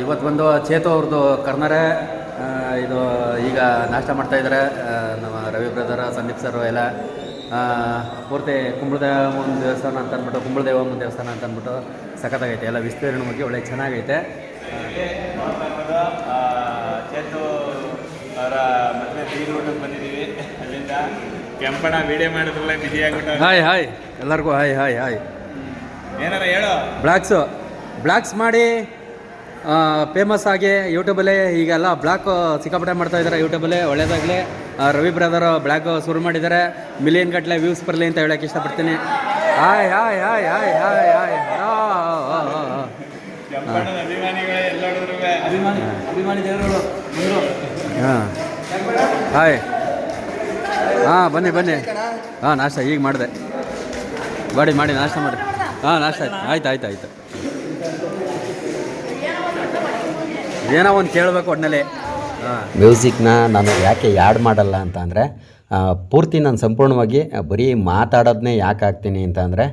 ಇವತ್ತು ಬಂದು ಚೇತು ಅವ್ರದ್ದು ಕರ್ನರೆ ಇದು ಈಗ ನಾಷ್ಟ ಮಾಡ್ತಾ ಇದ್ದಾರೆ ನಮ್ಮ ರವಿ ಬ್ರದರ್ ಸಂದೀಪ್ ಸರ್ ಎಲ್ಲ. ಪೂರ್ತಿ ಕುಂಬಳದೇವಮ್ಮನ ದೇವಸ್ಥಾನ ಅಂತ ಅಂದ್ಬಿಟ್ಟು ಕುಂಬಳದೇವಮ್ಮನ ದೇವಸ್ಥಾನ ಅಂತ ಅಂದ್ಬಿಟ್ಟು ಸಖತ್ತಾಗೈತೆ ಎಲ್ಲ ವಿಸ್ತೀರ್ಣವಾಗಿ ಒಳ್ಳೆ ಚೆನ್ನಾಗೈತೆ. ಚೇತು ಅವರ ಮದುವೆ ಬಂದಿದ್ದೀವಿ. ಅಲ್ಲಿಂದ ಕೆಂಪಣ ವಿಡಿಯೋ ಮಾಡಿದ್ರಲ್ಲ ಬಿಸಿ ಆಗ್ಬಿಟ್ಟು. Hi hi. ಎಲ್ಲರಿಗೂ ಹಾಯ್ ಹಾಯ್ ಹಾಯ್. ಏನಾರ ಹೇಳು. ಬ್ಲಾಕ್ಸು ಬ್ಲಾಕ್ಸ್ ಮಾಡಿ. ಫೇಮಸ್ ಆಗಿ ಯೂಟ್ಯೂಬಲ್ಲೇ ಈಗೆಲ್ಲ ಬ್ಲಾಕ್ ಸಿಕ್ಕಾಪಟ್ಟೆ ಮಾಡ್ತಾ ಇದ್ದಾರೆ ಯೂಟ್ಯೂಬಲ್ಲಿ ಒಳ್ಳೇದಾಗಲಿ. ರವಿ ಬ್ರದರ್ ಬ್ಲಾಗ್ ಶುರು ಮಾಡಿದ್ದಾರೆ. ಮಿಲಿಯನ್ ಗಟ್ಟಲೆ ವ್ಯೂಸ್ ಬರಲಿ ಅಂತ ಹೇಳಕ್ಕೆ ಇಷ್ಟಪಡ್ತೀನಿ. Hi hi hi hi hi hi ಹಾಂ. ಹಾಯ್ ಹಾಂ, ಬನ್ನಿ ಬನ್ನಿ. ಹಾಂ, ನಾಷ್ಟ, ಈಗ ಮಾಡಿದೆ. ಮಾಡಿ ಮಾಡಿ, ನಾಷ್ಟ ಮಾಡಿ. ಹಾಂ, ನಾಷ್ಟ ಆಯ್ತು. ಆಯ್ತು ಆಯ್ತು ಆಯ್ತು. ಏನೋ ಒಂದು ಕೇಳಬೇಕು ಒಟ್ಟಿನಲ್ಲಿ ಮ್ಯೂಸಿಕ್ನ ನಾನು ಯಾಕೆ ಯಾಡ್ ಮಾಡಲ್ಲ ಅಂತ ಅಂದರೆ ಪೂರ್ತಿ ನಾನು ಸಂಪೂರ್ಣವಾಗಿ ಬರೀ ಮಾತಾಡೋದನ್ನೇ ಯಾಕೆ ಹಾಕ್ತೀನಿ ಅಂತ ಅಂದರೆ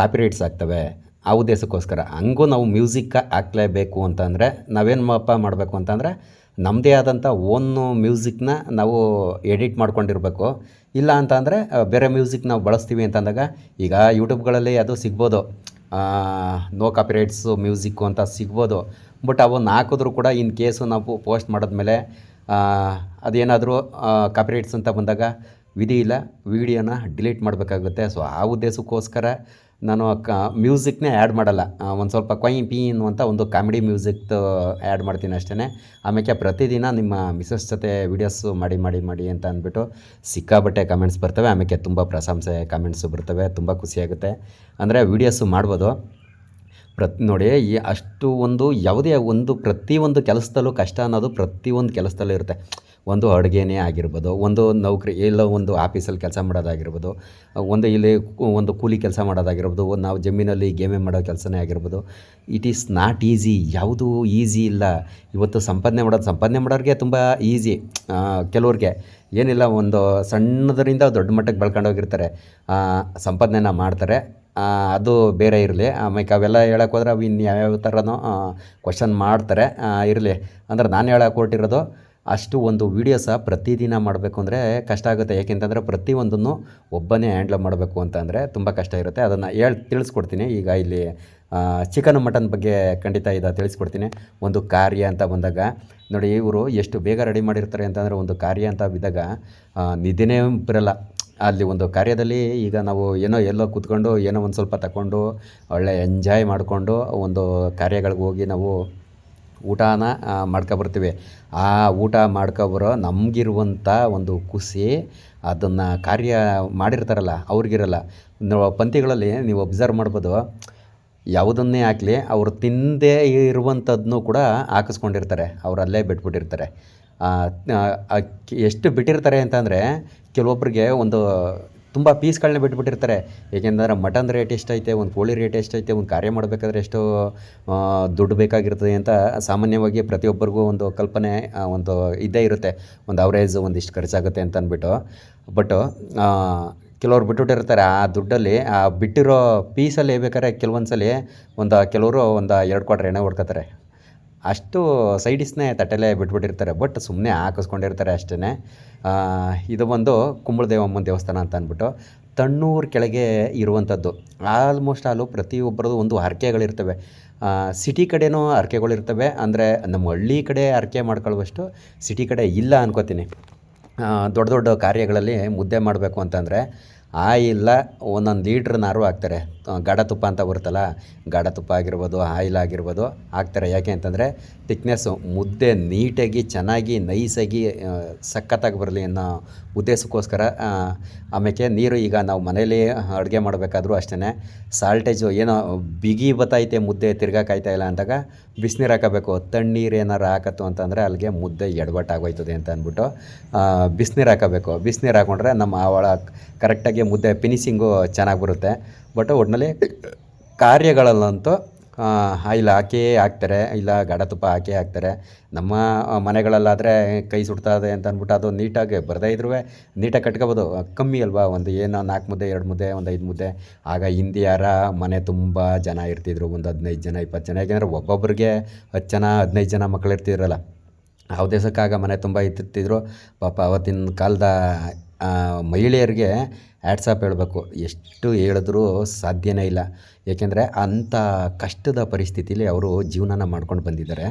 ಕಾಪಿರೈಟ್ಸ್ ಆಗ್ತವೆ. ಆ ಉದ್ದೇಶಕ್ಕೋಸ್ಕರ. ಹಂಗೂ ನಾವು ಮ್ಯೂಸಿಕ್ ಹಾಕ್ಲೇಬೇಕು ಅಂತಂದರೆ, ನಾವೇನು ಮಪ್ಪ ಮಾಡಬೇಕು ಅಂತಂದರೆ ನಮ್ಮದೇ ಆದಂಥ ಓನು ಮ್ಯೂಸಿಕ್ನ ನಾವು ಎಡಿಟ್ ಮಾಡ್ಕೊಂಡಿರಬೇಕು. ಇಲ್ಲ ಅಂತಂದರೆ ಬೇರೆ ಮ್ಯೂಸಿಕ್ ನಾವು ಬಳಸ್ತೀವಿ ಅಂತಂದಾಗ, ಈಗ ಯೂಟ್ಯೂಬ್ಗಳಲ್ಲಿ ಅದು ಸಿಗ್ಬೋದು. ನೋ ಕಾಪಿರೈಟ್ಸು ಮ್ಯೂಸಿಕ್ಕು ಅಂತ ಸಿಗ್ಬೋದು. ಬಟ್ ಅವನ್ನ ಹಾಕಿದ್ರು ಕೂಡ ಇನ್ ಕೇಸು ನಾವು ಪೋಸ್ಟ್ ಮಾಡಿದ್ಮೇಲೆ ಅದೇನಾದರೂ ಕಾಪಿರೈಟ್ಸ್ ಅಂತ ಬಂದಾಗ ವಿಧಿ ಇಲ್ಲ, ವಿಡಿಯೋನ ಡಿಲೀಟ್ ಮಾಡಬೇಕಾಗುತ್ತೆ. ಸೊ ಆ ಉದ್ದೇಶಕ್ಕೋಸ್ಕರ ನಾನು ಕ, ಮ್ಯೂಸಿಕ್ನೇ ಆ್ಯಡ್ ಮಾಡಲ್ಲ. ಒಂದು ಸ್ವಲ್ಪ ಕೊಯ್ ಪೀ ಅನ್ನುವಂಥ ಒಂದು ಕಾಮಿಡಿ ಮ್ಯೂಸಿಕ್ದು ಆ್ಯಡ್ ಮಾಡ್ತೀನಿ ಅಷ್ಟೇ ಆಮೇಲೆ ಪ್ರತಿದಿನ ನಿಮ್ಮ ಮಿಸಸ್ ಜೊತೆ ವೀಡಿಯೋಸು ಮಾಡಿ ಮಾಡಿ ಮಾಡಿ ಅಂತ ಅಂದ್ಬಿಟ್ಟು ಸಿಕ್ಕಾಬಟ್ಟೆ ಕಮೆಂಟ್ಸ್ ಬರ್ತವೆ. ಆಮೇಲೆ ತುಂಬ ಪ್ರಶಂಸೆ ಕಮೆಂಟ್ಸು ಬರ್ತವೆ. ತುಂಬ ಖುಷಿಯಾಗುತ್ತೆ. ಅಂದರೆ ವೀಡಿಯೋಸು ಮಾಡ್ಬೋದು. ಪ್ರತ್, ನೋಡಿ, ಈ ಅಷ್ಟು ಒಂದು, ಯಾವುದೇ ಒಂದು ಪ್ರತಿಯೊಂದು ಕೆಲಸದಲ್ಲೂ ಕಷ್ಟ ಅನ್ನೋದು ಪ್ರತಿಯೊಂದು ಕೆಲಸದಲ್ಲೂ ಇರುತ್ತೆ. ಒಂದು ಅಡುಗೆನೇ ಆಗಿರ್ಬೋದು, ಒಂದು ನೌಕರಿ ಎಲ್ಲೋ ಒಂದು ಆಫೀಸಲ್ಲಿ ಕೆಲಸ ಮಾಡೋದಾಗಿರ್ಬೋದು, ಒಂದು ಇಲ್ಲಿ ಒಂದು ಕೂಲಿ ಕೆಲಸ ಮಾಡೋದಾಗಿರ್ಬೋದು, ನಾವು ಜಮೀನಲ್ಲಿ ಗೇಮೆ ಮಾಡೋ ಕೆಲಸನೇ ಆಗಿರ್ಬೋದು. ಇಟ್ ಈಸ್ ನಾಟ್ ಈಸಿ ಯಾವುದೂ ಈಸಿ ಇಲ್ಲ. ಇವತ್ತು ಸಂಪಾದನೆ ಮಾಡೋದು, ಸಂಪಾದನೆ ಮಾಡೋರಿಗೆ ತುಂಬ ಈಸಿ ಕೆಲವ್ರಿಗೆ ಏನಿಲ್ಲ, ಒಂದು ಸಣ್ಣದರಿಂದ ದೊಡ್ಡ ಮಟ್ಟಕ್ಕೆ ಬೆಳ್ಕೊಂಡೋಗಿರ್ತಾರೆ ಸಂಪಾದನೆನ ಮಾಡ್ತಾರೆ. ಅದು ಬೇರೆ ಇರಲಿ. ಆಮೇಲೆ ಅವೆಲ್ಲ ಹೇಳಕ್ಕೆ ಹೋದ್ರೆ ಅವು ಇನ್ನು ಯಾವ್ಯಾವ ಥರನೋ ಕ್ವಶನ್ ಮಾಡ್ತಾರೆ. ಇರಲಿ. ಅಂದ್ರೆ ನಾನು ಹೇಳಕ್ಕೆ ಹೊರಟಿರೋದು ಅಷ್ಟು ಒಂದು ವೀಡಿಯೋಸ ಪ್ರತಿದಿನ ಮಾಡಬೇಕು ಅಂದರೆ ಕಷ್ಟ ಆಗುತ್ತೆ. ಏಕೆಂತಂದರೆ ಪ್ರತಿಯೊಂದನ್ನು ಒಬ್ಬನೇ ಹ್ಯಾಂಡ್ಲ್ ಮಾಡಬೇಕು ಅಂತಂದರೆ ತುಂಬ ಕಷ್ಟ ಇರುತ್ತೆ. ಅದನ್ನು ಹೇಳಿ, ತಿಳಿಸ್ಕೊಡ್ತೀನಿ. ಈಗ ಇಲ್ಲಿ ಚಿಕನ್ ಮಟನ್ ಬಗ್ಗೆ ಖಂಡಿತ ಇದು ತಿಳಿಸ್ಕೊಡ್ತೀನಿ. ಒಂದು ಕಾರ್ಯ ಅಂತ ಬಂದಾಗ, ನೋಡಿ ಇವರು ಎಷ್ಟು ಬೇಗ ರೆಡಿ ಮಾಡಿರ್ತಾರೆ ಅಂತಂದರೆ ಒಂದು ಕಾರ್ಯ ಅಂತ ಬಿದ್ದಾಗ ನಿದ್ದೆನೇ ಬರಲ್ಲ. ಅಲ್ಲಿ ಒಂದು ಕಾರ್ಯದಲ್ಲಿ ಈಗ ನಾವು ಏನೋ ಎಲ್ಲೋ ಕೂತ್ಕೊಂಡು ಏನೋ ಒಂದು ಸ್ವಲ್ಪ ತಗೊಂಡು ಒಳ್ಳೆ ಎಂಜಾಯ್ ಮಾಡಿಕೊಂಡು ಒಂದು ಕಾರ್ಯಗಳಿಗೆ ಹೋಗಿ ನಾವು ಊಟನ ಮಾಡ್ಕೊಬರ್ತೀವಿ. ಆ ಊಟ ಮಾಡ್ಕೊಬರೋ ನಮಗಿರುವಂಥ ಒಂದು ಖುಷಿ, ಅದನ್ನು ಕಾರ್ಯ ಮಾಡಿರ್ತಾರಲ್ಲ, ಅವ್ರಿಗಿರಲ್ಲ. ಪಂಕ್ತಿಗಳಲ್ಲಿ ನೀವು ಒಬ್ಸರ್ವ್ ಮಾಡ್ಬೋದು, ಯಾವುದನ್ನೇ ಆಗಲಿ ಅವರು ತಿಂದೇ ಇರುವಂಥದ್ದನ್ನು ಕೂಡ ಹಾಕಿಸ್ಕೊಂಡಿರ್ತಾರೆ ಅವರಲ್ಲೇ ಬಿಟ್ಬಿಟ್ಟಿರ್ತಾರೆ. ಎಷ್ಟು ಬಿಟ್ಟಿರ್ತಾರೆ ಅಂತಂದರೆ ಕೆಲವೊಬ್ಬರಿಗೆ ಒಂದು ತುಂಬ ಪೀಸ್ಗಳನ್ನ ಬಿಟ್ಬಿಟ್ಟಿರ್ತಾರೆ. ಏಕೆಂದರೆ ಮಟನ್ ರೇಟ್ ಎಷ್ಟೈತೆ, ಒಂದು ಕೋಳಿ ರೇಟ್ ಎಷ್ಟೈತೆ, ಒಂದು ಕಾರ್ಯ ಮಾಡಬೇಕಾದ್ರೆ ಎಷ್ಟು ದುಡ್ಡು ಬೇಕಾಗಿರ್ತದೆ ಅಂತ ಸಾಮಾನ್ಯವಾಗಿ ಪ್ರತಿಯೊಬ್ಬರಿಗೂ ಒಂದು ಕಲ್ಪನೆ ಒಂದು ಇದ್ದೇ ಇರುತ್ತೆ. ಒಂದು ಅವರೇಜ್ ಒಂದಿಷ್ಟು ಖರ್ಚಾಗುತ್ತೆ ಅಂತ ಅಂದ್ಬಿಟ್ಟು ಬಟ್ ಕೆಲವ್ರು ಬಿಟ್ಬಿಟ್ಟಿರ್ತಾರೆ, ಆ ದುಡ್ಡಲ್ಲಿ, ಆ ಬಿಟ್ಟಿರೋ ಪೀಸಲ್ಲಿ ಬೇಕಾದ್ರೆ ಕೆಲವೊಂದು ಸಲ ಒಂದು, ಕೆಲವರು ಒಂದು ಎರಡು ಕ್ವಾಟ್ರ್ ಎಣ್ಣೆ ಹೊಡ್ಕೋತಾರೆ. ಅಷ್ಟು ಸೈಡಿಸ್ನೇ ತಟ್ಟೆಲೆ ಬಿಟ್ಬಿಟ್ಟಿರ್ತಾರೆ ಬಟ್ ಸುಮ್ಮನೆ ಹಾಕಿಸ್ಕೊಂಡಿರ್ತಾರೆ ಅಷ್ಟೇ ಇದು ಬಂದು ಕುಂಬಳದೇವಮ್ಮನ ದೇವಸ್ಥಾನ ಅಂತ ಅಂದ್ಬಿಟ್ಟು ತಣ್ಣೂರು ಕೆಳಗೆ ಇರುವಂಥದ್ದು. ಆಲ್ಮೋಸ್ಟ್ ಆಲು ಪ್ರತಿಯೊಬ್ಬರದು ಒಂದು ಹರಕೆಗಳಿರ್ತವೆ. ಸಿಟಿ ಕಡೆಯೂ ಹರಕೆಗಳಿರ್ತವೆ, ಅಂದರೆ ನಮ್ಮ ಹಳ್ಳಿ ಕಡೆ ಹರಕೆ ಮಾಡ್ಕೊಳ್ಳುವಷ್ಟು ಸಿಟಿ ಕಡೆ ಇಲ್ಲ ಅನ್ಕೋತೀನಿ. ದೊಡ್ಡ ದೊಡ್ಡ ಕಾರ್ಯಗಳಲ್ಲಿ ಮುದ್ದೆ ಮಾಡಬೇಕು ಅಂತಂದರೆ ಆಯಿಲ್ಲ ಒಂದೊಂದು ಲೀಟ್ರ್ ನಾರು ಹಾಕ್ತಾರೆ. ಗಾಢ ತುಪ್ಪ ಅಂತ ಬರುತ್ತಲ್ಲ, ಗಾಢ ತುಪ್ಪ ಆಗಿರ್ಬೋದು, ಆಯಿಲ್ ಆಗಿರ್ಬೋದು ಹಾಕ್ತಾರೆ. ಯಾಕೆ ಅಂತಂದರೆ ತಿಕ್ನೆಸ್ಸು ಮುದ್ದೆ ನೀಟಾಗಿ, ಚೆನ್ನಾಗಿ, ನೈಸಾಗಿ ಸಖತ್ತಾಗಿ ಬರಲಿ ಅನ್ನೋ ಉದ್ದೇಶಕ್ಕೋಸ್ಕರ ಆಮೇಲೆ ನೀರು ಈಗ ನಾವು ಮನೇಲಿ ಅಡುಗೆ ಮಾಡಬೇಕಾದ್ರೂ ಅಷ್ಟೇ ಸಾಲ್ಟೇಜು ಏನೋ ಬಿಗಿ ಬತ್ತೈತೆ ಮುದ್ದೆ ತಿರ್ಗಾಕಾಯ್ತಾ ಇಲ್ಲ ಅಂದಾಗ ಬಿಸಿನೀರು ಹಾಕಬೇಕು. ತಣ್ಣೀರು ಏನಾರು ಹಾಕತ್ತು ಅಂತಂದರೆ ಅಲ್ಲಿಗೆ ಮುದ್ದೆ ಎಡವಟ್ಟಾಗೋಯ್ತದೆ ಅಂತ ಅಂದ್ಬಿಟ್ಟು ಬಿಸಿನೀರು ಹಾಕಬೇಕು. ಬಿಸಿನೀರು ಹಾಕೊಂಡ್ರೆ ನಮ್ಮ ಅವಳ ಕರೆಕ್ಟಾಗಿ ಮುದ್ದೆ ಫಿನಿಶಿಂಗು ಚೆನ್ನಾಗಿ ಬರುತ್ತೆ ಬಟ್ ಒಟ್ಟಿನಲ್ಲಿ ಕಾರ್ಯಗಳಲ್ಲಂತೂ ಇಲ್ಲ ಹಾಕೇ ಹಾಕ್ತಾರೆ, ಇಲ್ಲ ಗಾಢ ತುಪ್ಪ ಹಾಕೇ ಹಾಕ್ತಾರೆ. ನಮ್ಮ ಮನೆಗಳಲ್ಲಾದರೆ ಕೈ ಸುಡ್ತಾ ಇದೆ ಅಂತ ಅಂದ್ಬಿಟ್ಟು ಅದು ನೀಟಾಗಿ ಬರದೇ ಇದ್ರೂ ನೀಟಾಗಿ ಕಟ್ಕೋಬೋದು. ಕಮ್ಮಿ ಅಲ್ವಾ, ಒಂದು ಏನೋ ನಾಲ್ಕು ಮುದ್ದೆ, ಎರಡು ಮುದ್ದೆ, ಒಂದು ಐದು ಮುದ್ದೆ. ಆಗ ಹಿಂದಿಯಾರ ಮನೆ ತುಂಬ ಜನ ಇರ್ತಿದ್ರು, ಒಂದು ಹದಿನೈದು ಜನ, ಇಪ್ಪತ್ತು ಜನ. ಯಾಕೆಂದರೆ ಒಬ್ಬೊಬ್ಬರಿಗೆ ಹತ್ತು ಜನ, ಹದಿನೈದು ಜನ ಮಕ್ಕಳು ಇರ್ತಿದ್ರಲ್ಲ. ಯಾವ ದೇಶಕ್ಕಾಗ ಮನೆ ತುಂಬ ಇತ್ತಿರ್ತಿದ್ರು ಪಾಪ ಅವತ್ತಿನ ಕಾಲದ ಮಹಿಳೆಯರಿಗೆ ಆ್ಯಡ್ಸಾಪ್ ಹೇಳಬೇಕು. ಎಷ್ಟು ಹೇಳಿದ್ರೂ ಸಾಧ್ಯನೇ ಇಲ್ಲ. ಏಕೆಂದರೆ ಅಂಥ ಕಷ್ಟದ ಪರಿಸ್ಥಿತಿಲಿ ಅವರು ಜೀವನನ ಮಾಡ್ಕೊಂಡು ಬಂದಿದ್ದಾರೆ.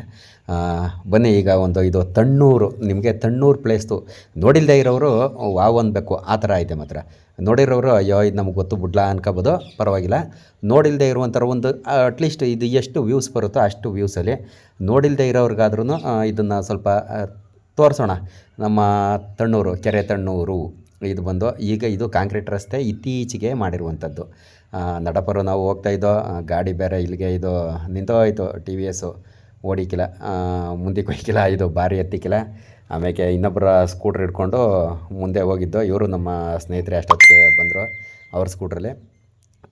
ಬನ್ನಿ ಈಗ ಒಂದು ಇದು ತಣ್ಣೂರು, ನಿಮಗೆ ತಣ್ಣೂರು ಪ್ಲೇಸ್ದು ನೋಡಿಲ್ಲದೆ ಇರೋರು ವಾವ್ ಅನ್ಬೇಕು. ಆ ಥರ ಐತೆ ಮಾತ್ರ. ನೋಡಿರೋರು ಅಯ್ಯೋ, ಇದು ನಮ್ಗೆ ಗೊತ್ತು, ಬಿಡ್ಲಾ ಅನ್ಕೋಬೋದು. ಪರವಾಗಿಲ್ಲ. ನೋಡಿಲ್ಲದೆ ಇರುವಂಥರ ಒಂದು ಅಟ್ಲೀಸ್ಟ್ ಇದು ಎಷ್ಟು ವ್ಯೂಸ್ ಬರುತ್ತೋ ಅಷ್ಟು ವ್ಯೂಸಲ್ಲಿ ನೋಡಿಲ್ಲದೆ ಇರೋರಿಗಾದ್ರೂ ಇದನ್ನು ಸ್ವಲ್ಪ ತೋರಿಸೋಣ. ನಮ್ಮ ತಣ್ಣೂರು, ಕೆರೆ ತಣ್ಣೂರು. ಇದು ಬಂದು ಈಗ ಇದು ಕಾಂಕ್ರೀಟ್ ರಸ್ತೆ ಇತ್ತೀಚೆಗೆ ಮಾಡಿರುವಂಥದ್ದು. ನಡಪರು ನಾವು ಹೋಗ್ತಾ ಇದ್ದೋ ಗಾಡಿ ಬೇರೆ ಇಲ್ಲಿಗೆ ಇದು ನಿಂತೋಯ್ತು ಟಿ ವಿ ಎಸ್ಸು ಓಡಿಕಿಲ್ಲ ಮುಂದಕ್ಕೆ ಹೋಯ್ಕಿಲ್ಲ, ಇದು ಭಾರಿ ಎತ್ತಿಕ್ಕಿಲ್ಲ ಆಮೇಲೆ ಇನ್ನೊಬ್ಬರ ಸ್ಕೂಟ್ರ್ ಹಿಡ್ಕೊಂಡು ಮುಂದೆ ಹೋಗಿದ್ದು, ಇವರು ನಮ್ಮ ಸ್ನೇಹಿತರೆ ಅಷ್ಟೊತ್ತಿಗೆ ಬಂದರು, ಅವ್ರ ಸ್ಕೂಟ್ರಲ್ಲಿ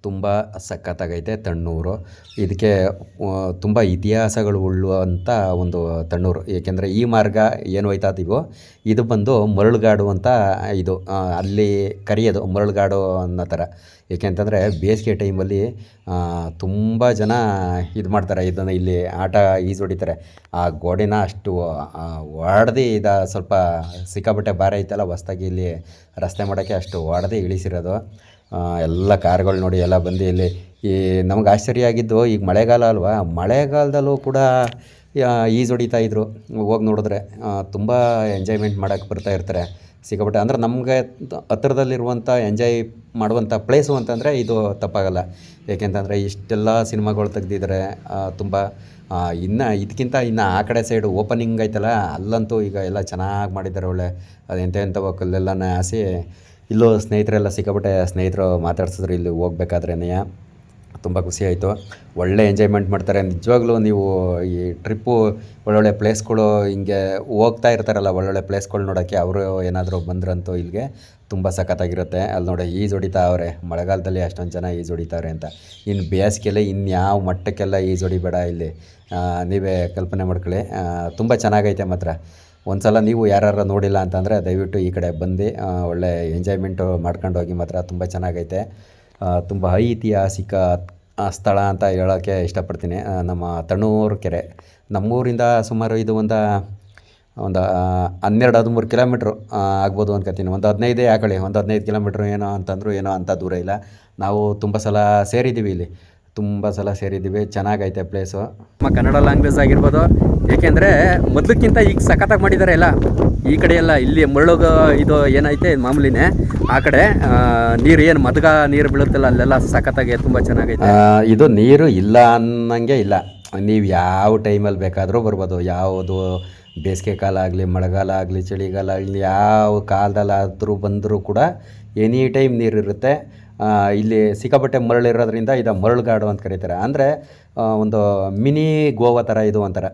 ತುಂಬ ಸಖತ್ತಾಗೈತೆ ತಣ್ಣೂರು. ಇದಕ್ಕೆ ತುಂಬ ಇತಿಹಾಸಗಳು ಉಳ್ಳುವಂಥ ಒಂದು ತಣ್ಣೂರು. ಏಕೆಂದರೆ ಈ ಮಾರ್ಗ ಏನು ಹೋಯ್ತಾ ಇದೀವೋ ಇದು ಬಂದು ಮರಳುಗಾಡು ಅಂತ ಇದು ಅಲ್ಲಿ ಕರೆಯೋದು ಮರಳುಗಾಡು ಅನ್ನೋ ಥರ ಏಕೆಂತಂದರೆ ಬೇಸಿಗೆ ಟೈಮಲ್ಲಿ ತುಂಬ ಜನ ಇದು ಮಾಡ್ತಾರೆ, ಇದನ್ನು ಇಲ್ಲಿ ಆಟ ಈಜು ಹೊಡಿತಾರೆ. ಆ ಗೋಡೆನ ಅಷ್ಟು ಒಡೆದು ಇದ ಸ್ವಲ್ಪ ಸಿಕ್ಕಾಪಟ್ಟೆ ಭಾರ ಐತಲ್ಲ, ಹೊಸ್ದಾಗಿ ಇಲ್ಲಿ ರಸ್ತೆ ಮಾಡೋಕ್ಕೆ ಅಷ್ಟು ಒಡೆದು ಇಳಿಸಿರೋದು. ಎಲ್ಲ ಕಾರ್ಗಳು ನೋಡಿ ಎಲ್ಲ ಬಂದು ಇಲ್ಲಿ ಈ ನಮ್ಗೆ ಆಶ್ಚರ್ಯ ಆಗಿದ್ದು ಈಗ ಮಳೆಗಾಲ ಅಲ್ವಾ? ಮಳೆಗಾಲದಲ್ಲೂ ಕೂಡ ಈಜು ಹೊಡಿತಾ ಇದ್ರು. ಹೋಗಿ ನೋಡಿದ್ರೆ ತುಂಬ ಎಂಜಾಯ್ಮೆಂಟ್ ಮಾಡೋಕ್ಕೆ ಬರ್ತಾ ಇರ್ತಾರೆ. ಸಿಕ್ಕಾಪಟ್ಟೆ ಅಂದ್ರೆ ನಮಗೆ ಹತ್ರದಲ್ಲಿರುವಂಥ ಎಂಜಾಯ್ ಮಾಡುವಂಥ ಪ್ಲೇಸು ಅಂತಂದರೆ ಇದು ತಪ್ಪಾಗಲ್ಲ. ಏಕೆಂತಂದರೆ ಇಷ್ಟೆಲ್ಲ ಸಿನಿಮಾಗಳು ತೆಗ್ದಿದ್ದಾರೆ ತುಂಬ ಇನ್ನು ಇದಕ್ಕಿಂತ ಇನ್ನು ಆ ಕಡೆ ಸೈಡು ಓಪನಿಂಗ್ ಐತಲ್ಲ, ಅಲ್ಲಂತೂ ಈಗ ಎಲ್ಲ ಚೆನ್ನಾಗಿ ಮಾಡಿದ್ದಾರೆ ಒಳ್ಳೆ ಅದು ಎಂಥ ಎಂಥವೋ ಕಲ್ಲೆಲ್ಲನೇ ಹಾಸಿ ಇಲ್ಲೂ ಸ್ನೇಹಿತರೆಲ್ಲ ಸಿಕ್ಕಾಪಟ್ಟೆ ಸ್ನೇಹಿತರು ಮಾತಾಡ್ಸಿದ್ರು, ಇಲ್ಲಿ ಹೋಗ್ಬೇಕಾದ್ರೇನೆಯ? ತುಂಬ ಖುಷಿ ಆಯಿತು. ಒಳ್ಳೆ ಎಂಜಾಯ್ಮೆಂಟ್ ಮಾಡ್ತಾರೆ. ನಿಜವಾಗ್ಲೂ ನೀವು ಈ ಟ್ರಿಪ್ಪು ಒಳ್ಳೊಳ್ಳೆ ಪ್ಲೇಸ್ಗಳು ಹಿಂಗೆ ಹೋಗ್ತಾ ಇರ್ತಾರಲ್ಲ, ಒಳ್ಳೊಳ್ಳೆ ಪ್ಲೇಸ್ಗಳು ನೋಡೋಕ್ಕೆ, ಅವರು ಏನಾದರೂ ಬಂದ್ರಂತೂ ಇಲ್ಲಿಗೆ ತುಂಬ ಸಖತ್ತಾಗಿರುತ್ತೆ. ಅಲ್ಲಿ ನೋಡಿ, ಈಜು ಹೊಡಿತಾ ಅವರೆ. ಮಳೆಗಾಲದಲ್ಲಿ ಅಷ್ಟೊಂದು ಜನ ಈಜು ಹೊಡಿತಾವ್ರೆ ಅಂತ. ಇನ್ನು ಬೇಸಿಗೆಲ್ಲ ಇನ್ಯಾವ ಮಟ್ಟಕ್ಕೆಲ್ಲ ಈಜು ಹೊಡಿಬೇಡ ಇಲ್ಲಿ. ನೀವೇ ಕಲ್ಪನೆ ಮಾಡ್ಕೊಳ್ಳಿ. ತುಂಬ ಚೆನ್ನಾಗೈತೆ ಮಾತ್ರ. ಒಂದು ಸಲ ನೀವು ಯಾರು ನೋಡಿಲ್ಲ ಅಂತಂದರೆ ದಯವಿಟ್ಟು ಈ ಕಡೆ ಬಂದು ಒಳ್ಳೆ ಎಂಜಾಯ್ಮೆಂಟು ಮಾಡ್ಕೊಂಡು ಹೋಗಿ ಮಾತ್ರ ತುಂಬ ಚೆನ್ನಾಗೈತೆ. ತುಂಬ ಐತಿಹಾಸಿಕ ಸ್ಥಳ ಅಂತ ಹೇಳೋಕ್ಕೆ ಇಷ್ಟಪಡ್ತೀನಿ. ನಮ್ಮ ತಣ್ಣೂರು ಕೆರೆ. ನಮ್ಮೂರಿಂದ ಸುಮಾರು ಇದು ಒಂದು ಒಂದು ಹನ್ನೆರಡು ಹದಿಮೂರು ಕಿಲೋಮೀಟ್ರು ಆಗ್ಬೋದು ಅನ್ಕೋತೀನಿ. ಒಂದು ಹದಿನೈದೇ ಆಗಲಿ ಒಂದು ಹದಿನೈದು ಕಿಲೋಮೀಟ್ರ್ ಏನೋ ಅಂತಂದರೂ ಏನೋ ಅಂಥ ದೂರ ಇಲ್ಲ. ನಾವು ತುಂಬ ಸಲ ಸೇರಿದ್ದೀವಿ ಇಲ್ಲಿ. ತುಂಬ ಸಲ ಸೇರಿದ್ದೀವಿ. ಚೆನ್ನಾಗೈತೆ ಪ್ಲೇಸು ನಮ್ಮ ಕನ್ನಡ ಲ್ಯಾಂಗ್ವೇಜ್ ಆಗಿರ್ಬೋದು. ಏಕೆಂದರೆ ಮೊದಲಕ್ಕಿಂತ ಈಗ ಸಖತ್ತಾಗಿ ಮಾಡಿದ್ದಾರೆ ಎಲ್ಲ. ಈ ಕಡೆ ಎಲ್ಲ ಇಲ್ಲಿ ಮುಳ್ಳುಗ ಇದು ಏನೈತೆ ಮಾಮೂಲಿನೇ ಆ ಕಡೆ ನೀರು ಏನು ಮದಗ ನೀರು ಬೀಳುತ್ತಲ್ಲ ಅಲ್ಲೆಲ್ಲ ಸಖತ್ತಾಗಿ ತುಂಬ ಚೆನ್ನಾಗೈತೆ. ಇದು ನೀರು ಇಲ್ಲ ಅನ್ನಂಗೆ ಇಲ್ಲ. ನೀವು ಯಾವ ಟೈಮಲ್ಲಿ ಬೇಕಾದರೂ ಬರ್ಬೋದು. ಯಾವುದು ಬೇಸಿಗೆ ಕಾಲ ಆಗಲಿ ಮಳೆಗಾಲ ಆಗಲಿ ಚಳಿಗಾಲ ಆಗಲಿ ಯಾವ ಕಾಲದಲ್ಲಾದರೂ ಬಂದರೂ ಕೂಡ ಎನಿ ಟೈಮ್ ನೀರಿರುತ್ತೆ ಇಲ್ಲಿ ಸಿಕ್ಕಾಪಟ್ಟೆ ಮರಳಿರೋದ್ರಿಂದ ಇದು ಮರಳುಗಾಡು ಅಂತ ಕರೀತಾರೆ. ಅಂದರೆ ಒಂದು ಮಿನಿ ಗೋವಾ ಥರ ಇದು ಒಂಥರ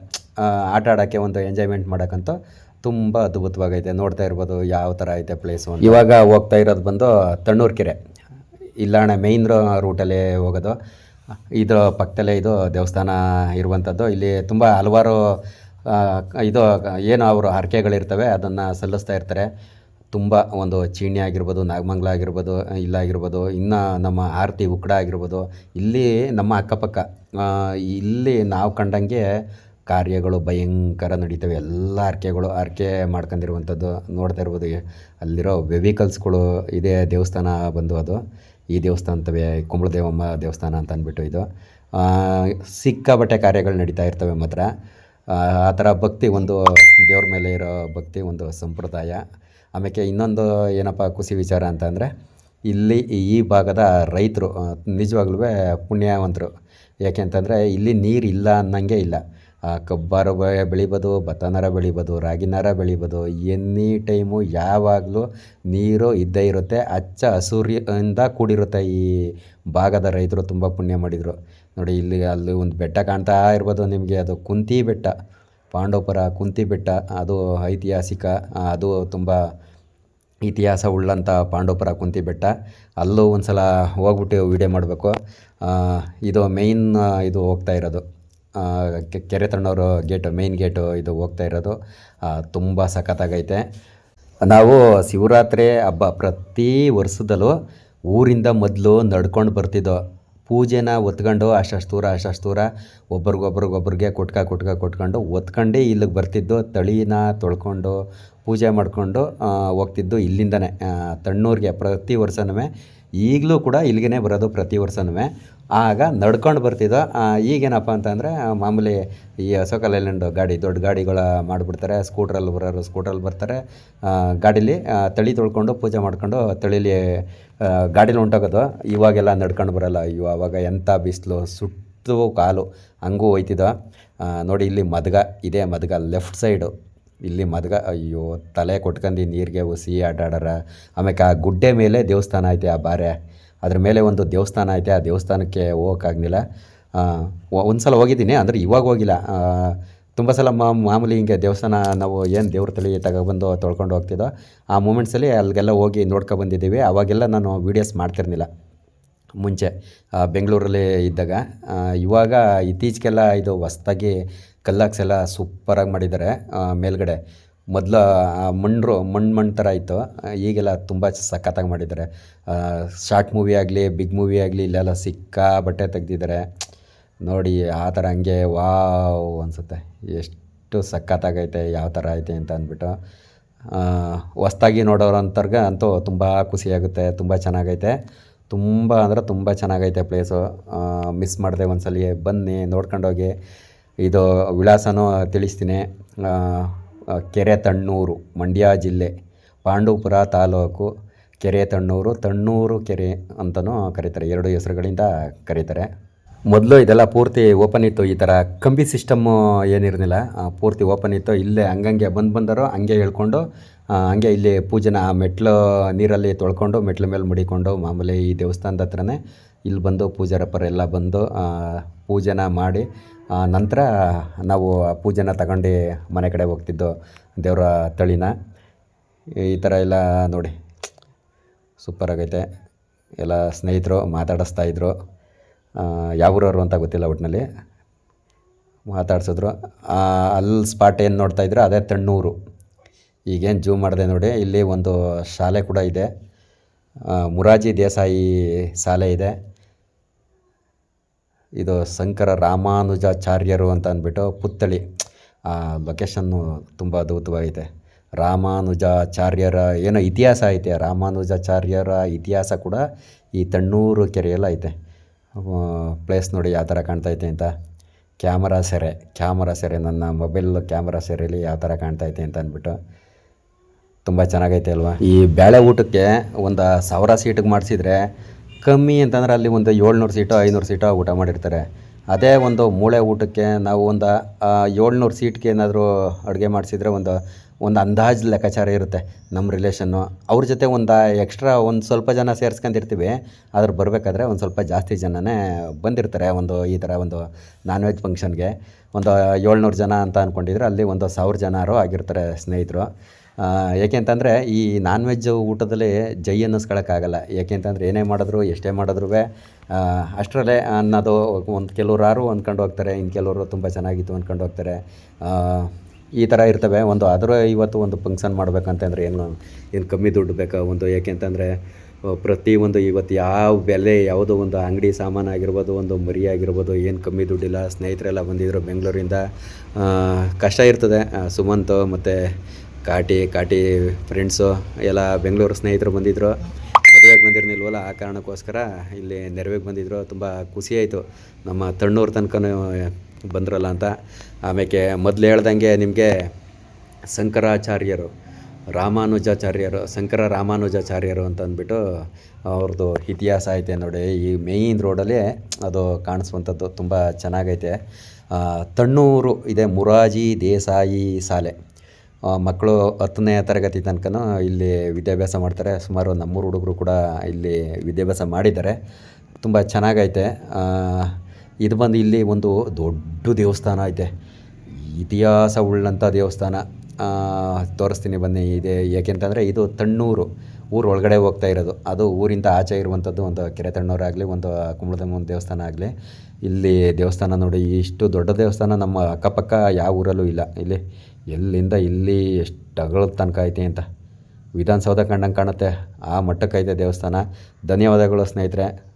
ಆಟ ಆಡೋಕ್ಕೆ ಒಂದು ಎಂಜಾಯ್ಮೆಂಟ್ ಮಾಡೋಕ್ಕಂತೂ ತುಂಬ ಅದ್ಭುತವಾಗೈತೆ. ನೋಡ್ತಾ ಇರ್ಬೋದು ಯಾವ ಥರ ಐತೆ ಪ್ಲೇಸು ಇವಾಗ ಹೋಗ್ತಾ ಇರೋದು ಬಂದು ತಣ್ಣೂರು ಕೆರೆ ಇಲ್ಲ ಅಣ್ಣ ಮೇಯ್ನ್ ರೂಟಲ್ಲೇ ಹೋಗೋದು. ಇದರ ಪಕ್ಕದಲ್ಲೇ ಇದು ದೇವಸ್ಥಾನ ಇರುವಂಥದ್ದು ಇಲ್ಲಿ ತುಂಬ ಹಲವಾರು ಇದು ಏನು ಅವರು ಹರಕೆಗಳಿರ್ತವೆ, ಅದನ್ನು ಸಲ್ಲಿಸ್ತಾ ಇರ್ತಾರೆ. ತುಂಬ ಒಂದು ಚೀಣಿ ಆಗಿರ್ಬೋದು, ನಾಗಮಂಗಲ ಆಗಿರ್ಬೋದು ಇಲ್ಲ ಆಗಿರ್ಬೋದು, ಇನ್ನು ನಮ್ಮ ಆರತಿ ಉಕ್ಕಡ ಆಗಿರ್ಬೋದು, ಇಲ್ಲಿ ನಮ್ಮ ಅಕ್ಕಪಕ್ಕ ಇಲ್ಲಿ ನಾವು ಕಂಡಂಗೆ ಕಾರ್ಯಗಳು ಭಯಂಕರ ನಡೀತವೆ. ಎಲ್ಲ ಅರ್ಕೆಗಳು ಅರ್ಕೆ ಮಾಡ್ಕೊಂಡಿರುವಂಥದ್ದು ನೋಡ್ತಾ ಇರ್ಬೋದು. ಅಲ್ಲಿರೋ ವೆಹಿಕಲ್ಸ್ಗಳು ಇದೇ ದೇವಸ್ಥಾನ ಬಂದು ಅದು. ಈ ದೇವಸ್ಥಾನ ಅಂತವೆ ಕುಂಬಳದೇವಮ್ಮ ದೇವಸ್ಥಾನ ಅಂತ ಅಂದ್ಬಿಟ್ಟು ಇದು. ಸಿಕ್ಕಾಬಟ್ಟೆ ಕಾರ್ಯಗಳು ನಡೀತಾ ಇರ್ತವೆ ಮಾತ್ರ. ಆ ಥರ ಭಕ್ತಿ ಒಂದು ದೇವ್ರ ಮೇಲೆ ಇರೋ ಭಕ್ತಿ ಒಂದು ಸಂಪ್ರದಾಯ. ಆಮೇಲೆ ಇನ್ನೊಂದು ಏನಪ್ಪ ಖುಷಿ ವಿಚಾರ ಅಂತಂದರೆ, ಇಲ್ಲಿ ಈ ಭಾಗದ ರೈತರು ನಿಜವಾಗ್ಲೂ ಪುಣ್ಯವಂತರು. ಯಾಕೆ ಅಂತಂದರೆ, ಇಲ್ಲಿ ನೀರು ಇಲ್ಲ ಅನ್ನಂಗೆ ಇಲ್ಲ. ಕಬ್ಬಾರ ಬೆಳಿಬೋದು ಭತ್ತನಾರ ಬೆಳಿಬೋದು ರಾಗಿನಾರ ಬೆಳಿಬೋದು, ಎನಿ ಟೈಮು ಯಾವಾಗಲೂ ನೀರು ಇದ್ದೇ ಇರುತ್ತೆ. ಹಚ್ಚ ಹಸುರಿಯಿಂದ ಕೂಡಿರುತ್ತೆ ಈ ಭಾಗದ ರೈತರು ತುಂಬ ಪುಣ್ಯ ಮಾಡಿದರು. ನೋಡಿ, ಇಲ್ಲಿ ಅಲ್ಲಿ ಒಂದು ಬೆಟ್ಟ ಕಾಣ್ತಾ ಇರ್ಬೋದು ನಿಮಗೆ, ಅದು ಕುಂತಿ ಬೆಟ್ಟ. ಪಾಂಡವಪುರ ಕುಂತಿ ಬೆಟ್ಟ, ಅದು ಐತಿಹಾಸಿಕ ಅದು ತುಂಬ ಇತಿಹಾಸ ಉಳ್ಳಂಥ ಪಾಂಡವಪುರ ಕುಂತಿ ಬೆಟ್ಟ, ಅಲ್ಲೂ ಒಂದು ಸಲ ಹೋಗ್ಬಿಟ್ಟು ವೀಡಿಯೋ ಮಾಡಬೇಕು. ಇದು ಮೇಯ್ನ್ ಇದು ಹೋಗ್ತಾ ಇರೋದು. ಕೆರೆ ತಣ್ಣವರು ಗೇಟು ಮೇಯ್ನ್ ಗೇಟು ಇದು ಹೋಗ್ತಾ ಇರೋದು. ತುಂಬ ಸಖತ್ತಾಗೈತೆ. ನಾವು ಶಿವರಾತ್ರಿ ಹಬ್ಬ ಪ್ರತಿ ವರ್ಷದಲ್ಲೂ ಊರಿಂದ ಮೊದಲು ನಡ್ಕೊಂಡು ಬರ್ತಿದ್ದೋ, ಪೂಜೆನ ಒತ್ಕೊಂಡು ಅಷ್ಟಷ್ಟು ದೂರ ಅಷ್ಟಷ್ಟು ದೂರ ಒಬ್ರಿಗೊಬ್ರಿಗೊಬ್ರಿಗೆ ಕೊಟ್ಕ ಕೊಟ್ಕ, ಕೊಟ್ಕೊಂಡು ಒತ್ಕೊಂಡೇ ಇಲ್ಲಿಗೆ ಬರ್ತಿದ್ದು, ತಳಿನ ತೊಳ್ಕೊಂಡು ಪೂಜೆ ಮಾಡಿಕೊಂಡು ಹೋಗ್ತಿದ್ದು ಇಲ್ಲಿಂದನೇ. ತಣ್ಣೂರಿಗೆ ಪ್ರತಿ ವರ್ಷನೂ. ಈಗಲೂ ಕೂಡ ಇಲ್ಲಿಗೆ ಬರೋದು ಪ್ರತಿ ವರ್ಷನೂ. ಆಗ ನಡ್ಕೊಂಡು ಬರ್ತಿದ್ದೋ ಆ, ಈಗೇನಪ್ಪ ಅಂತಂದರೆ ಮಾಮೂಲಿ ಈ ಅಶೋಕ ಲೈಲ್ಯಾಂಡ್ ಗಾಡಿ ದೊಡ್ಡ ಗಾಡಿಗಳ ಮಾಡಿಬಿಡ್ತಾರೆ. ಸ್ಕೂಟ್ರಲ್ಲಿ ಬರೋರು ಸ್ಕೂಟ್ರಲ್ಲಿ ಬರ್ತಾರೆ. ಗಾಡೀಲಿ ತಳಿ ತೊಳ್ಕೊಂಡು ಪೂಜೆ ಮಾಡ್ಕೊಂಡು ತಳೀಲಿ ಗಾಡೀಲಿ ಹೊಂಟೋಗೋದು ಇವಾಗೆಲ್ಲ ನಡ್ಕೊಂಡು ಬರಲ್ಲ. ಅಯ್ಯೋ ಅವಾಗ ಎಂಥ ಬಿಸಿಲು ಸುಟ್ಟು ಕಾಲು ಹಂಗೂ ಹೋಯ್ತಿದ್ದ. ನೋಡಿ ಇಲ್ಲಿ ಮದ್ಗ ಇದೇ ಮದ್ಗ ಲೆಫ್ಟ್ ಸೈಡು. ಇಲ್ಲಿ ಮದ್ಗ, ಅಯ್ಯೋ, ತಲೆ ಕೊಟ್ಕೊಂಡು ನೀರಿಗೆ ಉಸಿ ಅಡ್ಡಾಡಾರ. ಆಮೇಲೆ ಆ ಗುಡ್ಡೆ ಮೇಲೆ ದೇವಸ್ಥಾನ ಐತೆ ಆ ಬಾರೆ. ಅದ್ರ ಮೇಲೆ ಒಂದು ದೇವಸ್ಥಾನ ಐತೆ, ಆ ದೇವಸ್ಥಾನಕ್ಕೆ ಹೋಗೋಕ್ಕಾಗಲಿಲ್ಲ ಒಂದು ಸಲ ಹೋಗಿದ್ದೀನಿ, ಅಂದರೆ ಇವಾಗ ಹೋಗಿಲ್ಲ. ತುಂಬ ಸಲ ಮಾಮೂಲಿ ಹಿಂಗೆ ದೇವಸ್ಥಾನ ನಾವು ಏನು ದೇವ್ರ ತಲೆ ತಗೊಬಂದು ತೊಳ್ಕೊಂಡು ಹೋಗ್ತಿದ್ದೋ ಆ ಮೂಮೆಂಟ್ಸಲ್ಲಿ ಅಲ್ಲಿಗೆಲ್ಲ ಹೋಗಿ ನೋಡ್ಕೊ ಬಂದಿದ್ದೀವಿ. ಅವಾಗೆಲ್ಲ ನಾನು ವೀಡಿಯೋಸ್ ಮಾಡ್ತಿರ್ಲಿಲ್ಲ. ಮುಂಚೆ ಬೆಂಗಳೂರಲ್ಲಿ ಇದ್ದಾಗ ಇವಾಗ ಇತ್ತೀಚೆಗೆಲ್ಲ ಇದು ಹೊಸ್ದಾಗಿ ಕಲ್ಲಾಕ್ಸ್ ಎಲ್ಲ ಸೂಪರಾಗಿ ಮಾಡಿದ್ದಾರೆ ಮೇಲ್ಗಡೆ. ಮೊದಲು ಮಣ್ಣು ಮಣ್ಣು ಮಣ್ಣು ಥರ ಇತ್ತು. ಈಗೆಲ್ಲ ತುಂಬ ಸಖತ್ತಾಗಿ ಮಾಡಿದ್ದಾರೆ. ಶಾರ್ಟ್ ಮೂವಿ ಆಗಲಿ, ಬಿಗ್ ಮೂವಿ ಆಗಲಿ, ಇಲ್ಲೆಲ್ಲ ಸಿಕ್ಕಾ ಬಟ್ಟೆ ತೆಗ್ದಿದ್ದಾರೆ. ನೋಡಿ, ಆ ಥರ ಹಂಗೆ ವಾವ್ ಅನಿಸುತ್ತೆ. ಎಷ್ಟು ಸಖತ್ತಾಗೈತೆ, ಯಾವ ಥರ ಐತೆ ಅಂತ ಅಂದ್ಬಿಟ್ಟು. ಹೊಸ್ದಾಗಿ ನೋಡೋರಂತರ್ಗ ಅಂತೂ ತುಂಬ ಖುಷಿಯಾಗುತ್ತೆ, ತುಂಬ ಚೆನ್ನಾಗೈತೆ. ತುಂಬ ಅಂದರೆ ತುಂಬ ಚೆನ್ನಾಗೈತೆ ಪ್ಲೇಸು. ಮಿಸ್ ಮಾಡಿದೆ ಒಂದ್ಸಲಿ ಬನ್ನಿ, ನೋಡ್ಕೊಂಡೋಗಿ. ಇದು ವಿಳಾಸನೂ ತಿಳಿಸ್ತೀನಿ. ಕೆರೆ ತಣ್ಣೂರು, ಮಂಡ್ಯ ಜಿಲ್ಲೆ, ಪಾಂಡವಪುರ ತಾಲೂಕು ಕೆರೆ ತಣ್ಣೂರು ತಣ್ಣೂರು ಕೆರೆ ಅಂತಲೂ ಕರೀತಾರೆ. ಎರಡು ಹೆಸರುಗಳಿಂದ ಕರೀತಾರೆ. ಮೊದಲು ಇದೆಲ್ಲ ಪೂರ್ತಿ ಓಪನ್ ಇತ್ತು, ಈ ಥರ ಕಂಬಿ ಸಿಸ್ಟಮ್ಮು ಏನಿರಲಿಲ್ಲ. ಪೂರ್ತಿ ಓಪನ್ ಇತ್ತು, ಇಲ್ಲೇ ಹಂಗಂಗೆ ಬಂದು ಬಂದರೋ, ಹಂಗೆ ಹೇಳ್ಕೊಂಡು ಹಂಗೆ ಇಲ್ಲಿ ಪೂಜೆನ ಮೆಟ್ಲು ನೀರಲ್ಲಿ ತೊಳ್ಕೊಂಡು, ಮೆಟ್ಲ ಮೇಲೆ ಮುಡಿಕೊಂಡು, ಮಾಮೂಲಿ ಈ ದೇವಸ್ಥಾನದ ಹತ್ರನೇ ಇಲ್ಲಿ ಬಂದು ಪೂಜಾರಪ್ಪರೆಲ್ಲ ಬಂದು ಪೂಜೆನ ಮಾಡಿ ನಂತರ ನಾವು ಆ ಪೂಜೆನ ತಗೊಂಡು ಮನೆ ಕಡೆ ಹೋಗ್ತಿದ್ದು ದೇವರ ತಳಿನ. ಈ ಥರ ಎಲ್ಲ ನೋಡಿ ಸೂಪರ್ ಆಗೈತೆ. ಎಲ್ಲ ಸ್ನೇಹಿತರು ಮಾತಾಡಿಸ್ತಾ ಇದ್ದರು ಯಾವ ಊರವರು ಅಂತ ಗೊತ್ತಿಲ್ಲ ಒಟ್ಟಿನಲ್ಲಿ ಮಾತಾಡ್ಸಿದ್ರು. ಅಲ್ಲಿ ಸ್ಪಾಟ್ ಏನು ನೋಡ್ತಾ ಇದ್ರು, ಅದೇ ತಣ್ಣೂರು ಈಗೇನು ಜೂಮ್ ಮಾಡಿದೆ ನೋಡಿ, ಇಲ್ಲಿ ಒಂದು ಶಾಲೆ ಕೂಡ ಇದೆ. ಮುರಾಜಿ ದೇಸಾಯಿ ಶಾಲೆ ಇದೆ. ಇದು ಶಂಕರ ರಾಮಾನುಜಾಚಾರ್ಯರು ಅಂತ ಅಂದ್ಬಿಟ್ಟು ಪುತ್ಥಳಿ, ಆ ಲೊಕೇಶನ್ನು ತುಂಬ ಅದ್ಭುತವಾಗಿದೆ. ರಾಮಾನುಜಾಚಾರ್ಯರ ಏನೋ ಇತಿಹಾಸ ಐತೆ, ರಾಮಾನುಜಾಚಾರ್ಯರ ಇತಿಹಾಸ ಕೂಡ ಈ ತಣ್ಣೂರು ಕೆರೆಯಲ್ಲ ಐತೆ. ಪ್ಲೇಸ್ ನೋಡಿ ಯಾವ ಥರ ಕಾಣ್ತೈತೆ ಅಂತ. ಕ್ಯಾಮರಾ ಸೆರೆ ಕ್ಯಾಮರಾ ಸೆರೆ, ನನ್ನ ಮೊಬೈಲ್ ಕ್ಯಾಮರಾ ಸೆರೆಯಲ್ಲಿ ಯಾವ ಥರ ಕಾಣ್ತೈತೆ ಅಂತ ಅಂದ್ಬಿಟ್ಟು ತುಂಬ ಚೆನ್ನಾಗೈತೆ ಅಲ್ವಾ? ಈ ಬ್ಯಾಳೆ ಊಟಕ್ಕೆ ಒಂದು ಸಾವಿರ ಸೀಟಿಗೆ ಮಾಡಿಸಿದ್ರೆ ಕಮ್ಮಿ ಅಂತಂದ್ರೆ ಅಲ್ಲಿ ಒಂದು ಏಳ್ನೂರು ಸೀಟು, ಐನೂರು ಸೀಟು ಊಟ ಮಾಡಿರ್ತಾರೆ. ಅದೇ ಒಂದು ಮೂಳೆ ಊಟಕ್ಕೆ ನಾವು ಒಂದು ಏಳ್ನೂರು ಸೀಟ್ಗೆ ಏನಾದರೂ ಅಡುಗೆ ಮಾಡಿಸಿದ್ರೆ ಒಂದು ಒಂದು ಅಂದಾಜು ಲೆಕ್ಕಾಚಾರ ಇರುತ್ತೆ ನಮ್ಮ ರಿಲೇಷನ್ನು ಅವ್ರ ಜೊತೆ ಒಂದು ಎಕ್ಸ್ಟ್ರಾ ಒಂದು ಸ್ವಲ್ಪ ಜನ ಸೇರಿಸ್ಕೊಂಡಿರ್ತೀವಿ. ಆದ್ರೆ ಬರಬೇಕಾದ್ರೆ ಒಂದು ಸ್ವಲ್ಪ ಜಾಸ್ತಿ ಜನನೇ ಬಂದಿರ್ತಾರೆ ಒಂದು ಈ ಥರ ಒಂದು ನಾನ್ ವೆಜ್ ಫಂಕ್ಷನ್ಗೆ ಒಂದು ಏಳ್ನೂರು ಜನ ಅಂತ ಅಂದ್ಕೊಂಡಿದ್ರೆ ಅಲ್ಲಿ ಒಂದು ಸಾವಿರ ಜನರು ಆಗಿರ್ತಾರೆ ಸ್ನೇಹಿತರು. ಏಕೆ ಅಂತಂದರೆ ಈ ನಾನ್ ವೆಜ್ ಊಟದಲ್ಲಿ ಜೈ ಅನ್ನಿಸ್ಕೊಳಕ್ಕಾಗಲ್ಲ. ಯಾಕೆ ಅಂತಂದರೆ ಏನೇ ಮಾಡಿದ್ರು, ಎಷ್ಟೇ ಮಾಡಿದ್ರು ಅಷ್ಟರಲ್ಲೇ ಅನ್ನೋದು ಒಂದು ಕೆಲವ್ರು ಯಾರು ಅಂದ್ಕೊಂಡು ಹೋಗ್ತಾರೆ ಇನ್ನು ಕೆಲವರು ತುಂಬ ಚೆನ್ನಾಗಿತ್ತು ಅಂದ್ಕೊಂಡು ಹೋಗ್ತಾರೆ. ಈ ಥರ ಇರ್ತವೆ. ಒಂದು ಆದರೂ ಇವತ್ತು ಒಂದು ಫಂಕ್ಷನ್ ಮಾಡಬೇಕಂತಂದ್ರೆ ಏನು ಏನು ಕಮ್ಮಿ ದುಡ್ಡು ಬೇಕಾ ಒಂದು? ಏಕೆ ಅಂತಂದರೆ ಪ್ರತಿಯೊಂದು ಇವತ್ತು ಯಾವ ಬೆಲೆ, ಯಾವುದೋ ಒಂದು ಅಂಗಡಿ ಸಾಮಾನು ಆಗಿರ್ಬೋದು, ಒಂದು ಮರಿ ಆಗಿರ್ಬೋದು, ಏನು ಕಮ್ಮಿ ದುಡ್ಡಿಲ್ಲ. ಸ್ನೇಹಿತರೆಲ್ಲ ಬಂದಿದ್ದರು ಬೆಂಗಳೂರಿಂದ. ಕಷ್ಟ ಇರ್ತದೆ. ಸುಮಂತ್ ಮತ್ತು ಕಾಟಿ ಕಾಟಿ ಫ್ರೆಂಡ್ಸು ಎಲ್ಲ ಬೆಂಗಳೂರು ಸ್ನೇಹಿತರು ಬಂದಿದ್ದರು ಮದುವೆಗೆ ಬಂದಿರಲಿಲ್ವಲ್ಲ ಆ ಕಾರಣಕ್ಕೋಸ್ಕರ ಇಲ್ಲಿ ನೆರವಿಗೆ ಬಂದಿದ್ದರು ತುಂಬ ಖುಷಿಯಾಯಿತು ನಮ್ಮ ತಣ್ಣೂರು ತನಕನೂ ಬಂದ್ರಲ್ಲ ಅಂತ. ಆಮೇಲೆ ಮೊದಲು ಹೇಳ್ದಂಗೆ ನಿಮಗೆ ಶಂಕರಾಚಾರ್ಯರು ರಾಮಾನುಜಾಚಾರ್ಯರು ಶಂಕರ ರಾಮಾನುಜಾಚಾರ್ಯರು ಅಂತ ಅಂದ್ಬಿಟ್ಟು ಅವ್ರದ್ದು ಇತಿಹಾಸ ಐತೆ ನೋಡಿ. ಈ ಮೇಯ್ನ್ ರೋಡಲ್ಲಿ ಅದು ಕಾಣಿಸುವಂಥದ್ದು ತುಂಬ ಚೆನ್ನಾಗೈತೆ. ತಣ್ಣೂರು ಇದೆ ಮುರಾಜಿ ದೇಸಾಯಿ ಆ, ಮಕ್ಕಳು ಹತ್ತನೇ ತರಗತಿ ತನಕನೂ ಇಲ್ಲಿ ವಿದ್ಯಾಭ್ಯಾಸ ಮಾಡ್ತಾರೆ. ಸುಮಾರು ನಮ್ಮೂರು ಹುಡುಗರು ಕೂಡ ಇಲ್ಲಿ ವಿದ್ಯಾಭ್ಯಾಸ ಮಾಡಿದ್ದಾರೆ. ತುಂಬ ಚೆನ್ನಾಗೈತೆ. ಇದು ಬಂದು ಇಲ್ಲಿ ಒಂದು ದೊಡ್ಡ ದೇವಸ್ಥಾನ ಐತೆ. ಇತಿಹಾಸ ಉಳ್ಳಂಥ ದೇವಸ್ಥಾನ. ತೋರಿಸ್ತೀನಿ ಬನ್ನಿ ಇದೆ ಏಕೆಂತಂದರೆ ಇದು ತಣ್ಣೂರು. ಊರು ಒಳಗಡೆ ಹೋಗ್ತಾ ಇರೋದು. ಅದು ಊರಿಂದ ಆಚೆ ಇರುವಂಥದ್ದು ಒಂದು ಕೆರೆ ತಣ್ಣೂರಾಗಲಿ, ಒಂದು ಕುಂಬಳದಮ್ಮನ ದೇವಸ್ಥಾನ ಆಗಲಿ. ಇಲ್ಲಿ ದೇವಸ್ಥಾನ ನೋಡಿ, ಇಷ್ಟು ದೊಡ್ಡ ದೇವಸ್ಥಾನ ನಮ್ಮ ಅಕ್ಕಪಕ್ಕ ಯಾವ ಊರಲ್ಲೂ ಇಲ್ಲ. ಇಲ್ಲಿ ಎಲ್ಲಿಂದ ಇಲ್ಲಿ ಎಷ್ಟು ಅಗಳ ತನಕ ಐತೆ ಅಂತ. ವಿಧಾನಸೌಧ ಕಂಡಂಗೆ ಕಾಣುತ್ತೆ. ಆ ಮಟ್ಟಕ್ಕೈತೆ ದೇವಸ್ಥಾನ. ಧನ್ಯವಾದಗಳು ಸ್ನೇಹಿತರೆ.